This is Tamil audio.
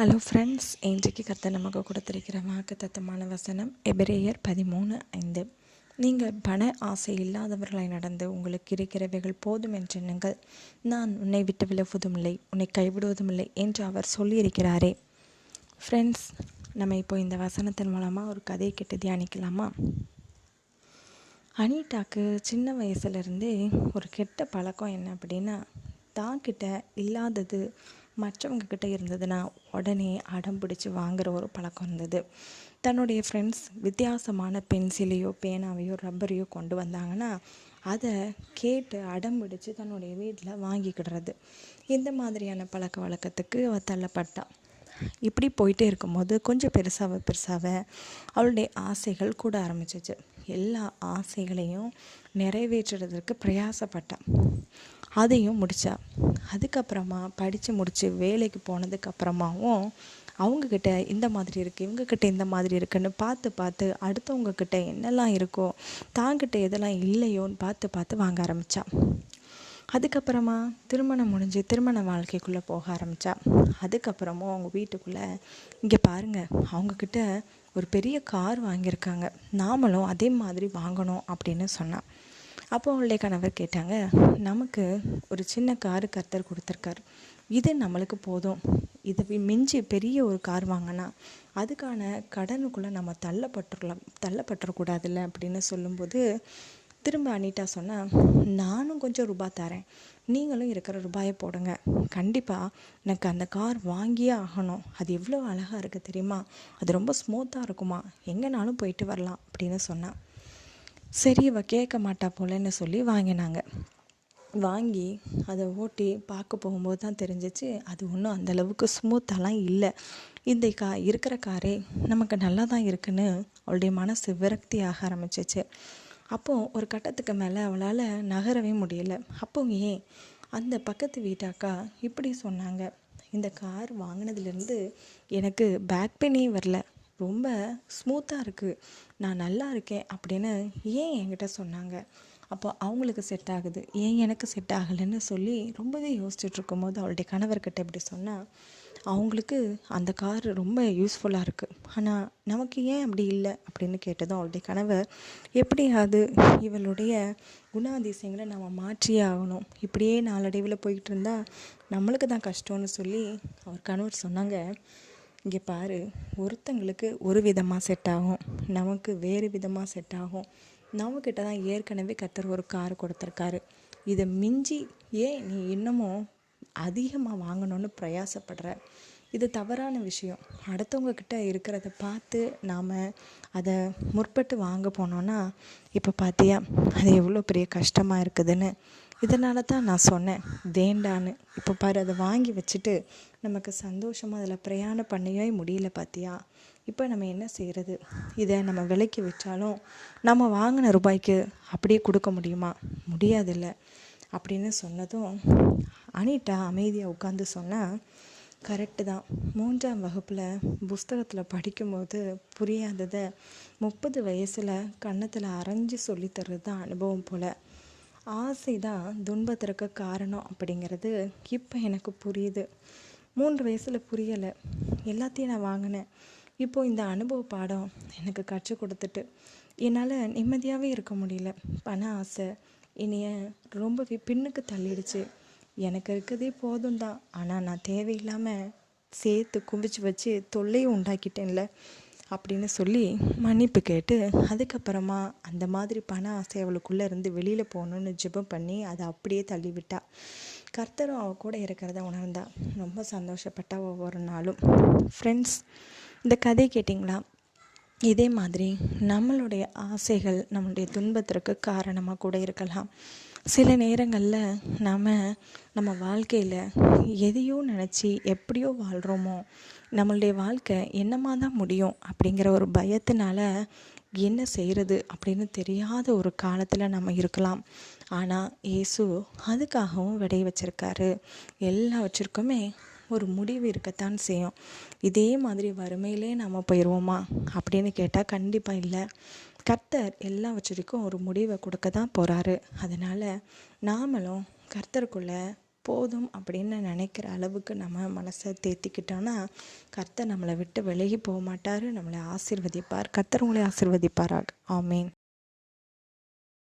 ஹலோ ஃப்ரெண்ட்ஸ் இன்றைக்கு கர்த்தர் நமக்கு கொடுத்திருக்கிற வாக்கு தத்தமான வசனம் எபிரேயர் பதிமூணு ஐந்து. நீங்கள் பண ஆசை இல்லாதவர்களாய் நடந்து உங்களுக்கு இருக்கிறவைகள் போதும் என்று நான் உன்னை விட்டு விலகுவதும் இல்லை உன்னை கைவிடுவதும் இல்லை என்று அவர் சொல்லியிருக்கிறாரே. ஃப்ரெண்ட்ஸ் நம்ம இப்போ இந்த வசனத்தின் மூலமாக ஒரு கதையை கேட்டு தியானிக்கலாமா? அனிட்டாக்கு சின்ன வயசுலேருந்தே ஒரு கெட்ட பழக்கம் என்ன அப்படின்னா தான் கிட்ட இல்லாதது மற்றவங்கக்கிட்ட இருந்ததுன்னா உடனே அடம் பிடிச்சி வாங்குற ஒரு பழக்கம் இருந்தது. தன்னுடைய ஃப்ரெண்ட்ஸ் வித்தியாசமான பென்சிலையோ பேனாவையோ ரப்பரையோ கொண்டு வந்தாங்கன்னா அதை கேட்டு அடம் பிடிச்சி தன்னுடைய வீட்டில் வாங்கிக்கிடுறது. இந்த மாதிரியான பழக்க வழக்கத்துக்கு அவள் தள்ளப்பட்டாள் இப்படி போயிட்டே இருக்கும்போது கொஞ்சம் பெருசாக பெருசாக அவளுடைய ஆசைகள் கூட ஆரம்பிச்சிச்சு. எல்லா ஆசைகளையும் நிறைவேற்றுறதுக்கு பிரயாசப்பட்டாள் அதையும் முடித்தா அதுக்கப்புறமா படித்து முடித்து வேலைக்கு போனதுக்கப்புறமாவும் அவங்கக்கிட்ட இந்த மாதிரி இருக்குது இவங்கக்கிட்ட இந்த மாதிரி இருக்குன்னு பார்த்து பார்த்து அடுத்தவங்கக்கிட்ட என்னெல்லாம் இருக்கோ தாங்கிட்ட எதெல்லாம் இல்லையோன்னு பார்த்து பார்த்து வாங்க ஆரம்பித்தா அதுக்கப்புறமா திருமணம் முடிஞ்சு திருமண வாழ்க்கைக்குள்ளே போக ஆரம்பித்தா அதுக்கப்புறமும் அவங்க வீட்டுக்குள்ளே இங்கே பாருங்கள் அவங்கக்கிட்ட ஒரு பெரிய கார் வாங்கியிருக்காங்க. நாமளும் அதே மாதிரி வாங்கணும் அப்படின்னு சொன்னான். அப்போ அவளுடைய கணவர் கேட்டாங்க நமக்கு ஒரு சின்ன காரு கர்த்தர் கொடுத்துருக்காரு. இது நம்மளுக்கு போதும். இதை மிஞ்சி பெரிய ஒரு கார் வாங்கினா அதுக்கான கடனுக்குள்ளே நம்ம தள்ளப்பட்டுடலாம் தள்ளப்பட்டுறக்கூடாதுல்ல அப்படின்னு சொல்லும்போது திரும்ப அனிட்டா சொன்னால் நானும் கொஞ்சம் ரூபாய் தரேன். நீங்களும் இருக்கிற ரூபாயை போடுங்க. கண்டிப்பாக எனக்கு அந்த கார் வாங்கியே ஆகணும். அது எவ்வளோ அழகாக இருக்குது தெரியுமா? அது ரொம்ப ஸ்மூத்தாக இருக்குமா? எங்கேனாலும் போயிட்டு வரலாம் அப்படின்னு சொன்னான் சரி இவ கேட்க மாட்டா போலன்னு சொல்லி வாங்கினாங்க. வாங்கி அதை ஓட்டி பார்க்க போகும்போது தான் தெரிஞ்சிச்சு அது ஒன்றும் அந்தளவுக்கு ஸ்மூத்தெல்லாம் இல்லை. இந்த கா இருக்கிற காரே நமக்கு நல்லா தான் இருக்குன்னு அவளுடைய மனசு விரக்தி ஆக ஆரம்பிச்சிச்சு. அப்போது ஒரு கட்டத்துக்கு மேலே அவளால் நகரவே முடியல. அப்போ ஏன்? அந்த பக்கத்து வீட்டாக்கா இப்படி சொன்னாங்க. இந்த கார் வாங்கினதுலேருந்து எனக்கு பேக் பெயினே வரல. ரொம்ப ஸ்மூத்தாக இருக்குது நான் நல்லா இருக்கேன் அப்படின்னு ஏன் என்கிட்ட சொன்னாங்க. அப்போ அவங்களுக்கு செட் ஆகுது. ஏன் எனக்கு செட் ஆகலைன்னு சொல்லி ரொம்பவே யோசிச்சுட்டு இருக்கும்போது அவளுடைய கணவர்கிட்ட இப்படி சொன்னால் அவங்களுக்கு அந்த கார் ரொம்ப யூஸ்ஃபுல்லாக இருக்குது ஆனால் நமக்கு ஏன் அப்படி இல்லை அப்படின்னு கேட்டதும் அவளுடைய கணவர் எப்படியாவது இவளுடைய குணாதிசயங்களை நம்ம மாற்றியே ஆகணும். இப்படியே நாளடைவில் போய்கிட்டு இருந்தால் நம்மளுக்கு தான் கஷ்டம்னு சொல்லி அவர் கணவர் சொன்னாங்க. இங்கே பாரு ஒருத்தங்களுக்கு ஒரு விதமாக செட் ஆகும். நமக்கு வேறு விதமாக செட் ஆகும். நம்மக்கிட்ட தான் ஏற்கனவே கத்தர் ஒரு கார் கொடுத்துருக்காரு. இதை மிஞ்சி ஏன் நீ இன்னமும் அதிகமாக வாங்கணும்னு பிரயாசப்படுற. இது தவறான விஷயம். அடுத்தவங்க கிட்ட இருக்கிறத பார்த்து நாம் அதை முற்பட்டு வாங்க போனோன்னா இப்போ பார்த்தியா அது எவ்வளோ பெரிய கஷ்டமாக இருக்குதுன்னு. இதனால தான் நான் சொன்னேன் வேண்டான்னு. இப்போ பாரு அதை வாங்கி வச்சுட்டு நமக்கு சந்தோஷமாக அதில் பிரயாணம் பண்ணவே முடியல பார்த்தியா இப்போ நம்ம என்ன செய்கிறது இதை நம்ம விலைக்கு வச்சாலும் நம்ம வாங்கின ரூபாய்க்கு அப்படியே கொடுக்க முடியுமா? முடியாதில்ல. அப்படின்னு சொன்னதும் அனிட்டா அமைதியாக உட்காந்து சொன்னால் கரெக்டு தான். மூன்றாம் வகுப்பில் புஸ்தகத்தில் படிக்கும்போது புரியாததை முப்பது வயசில் கன்னத்தில் அரைஞ்சி சொல்லித்தர்றது தான் அனுபவம் போல். ஆசை தான் துன்பத்திற்கு காரணம் அப்படிங்கிறது இப்போ எனக்கு புரியுது. மூன்று வயசில் புரியலை. எல்லாத்தையும் நான் வாங்கினேன். இப்போது இந்த அனுபவ பாடம் எனக்கு கற்றுக் கொடுத்துட்டு. என்னால் நிம்மதியாகவே இருக்க முடியல. பண ஆசை என்னைய ரொம்பவே பின்னுக்கு தள்ளிடுச்சு. எனக்கு இருக்கிறதே போதும் தான் ஆனால் நான் தேவையில்லாமல் சேர்த்து குவிச்சு வச்சு தொல்லையும் உண்டாக்கிட்டேன்ல அப்படின்னு சொல்லி மன்னிப்பு கேட்டு அதுக்கப்புறமா அந்த மாதிரி பண ஆசை அவளுக்குள்ளே இருந்து வெளியில் போகணுன்னு ஜெபம் பண்ணி அதை அப்படியே தள்ளிவிட்டா. கர்த்தரும் அவள் கூட இருக்கிறத உணர்ந்தா. ரொம்ப சந்தோஷப்பட்டா ஒவ்வொரு நாளும். ஃப்ரெண்ட்ஸ் இந்த கதை கேட்டிங்களா? இதே மாதிரி நம்மளுடைய ஆசைகள் நம்மளுடைய துன்பத்திற்கு காரணமாக கூட இருக்கலாம். சில நேரங்களில் நாம் நம்ம வாழ்க்கையில் எதையோ நினச்சி எப்படியோ வாழ்கிறோமோ நம்மளுடைய வாழ்க்கை என்னமாக தான் முடியும் அப்படிங்கிற ஒரு பயத்தினால என்ன செய்கிறது அப்படின்னு தெரியாத ஒரு காலத்தில் நம்ம இருக்கலாம். ஆனால் இயேசு அதுக்காகவும் விடை வச்சிருக்காரு. எல்லாவற்றிற்குமே ஒரு முடிவு இருக்கத்தான் செய்யும். இதே மாதிரி வறுமையிலே நம்ம போயிடுவோமா அப்படின்னு கேட்டால் கண்டிப்பாக இல்லை. கர்த்தர் எல்லா எல்லாவற்றிற்கும் ஒரு முடிவை கொடுக்க தான் போகிறாரு அதனால் நாமளும் கர்த்தருக்குள்ளே போதும் அப்படின்னு நினைக்கிற அளவுக்கு நம்ம மனசை தேத்திக்கிட்டோன்னா கர்த்தர் நம்மளை விட்டு விலகி போக மாட்டார் நம்மளை ஆசிர்வதிப்பார் கர்த்தர் உங்களை ஆசீர்வதிப்பாராக. ஆமீன்.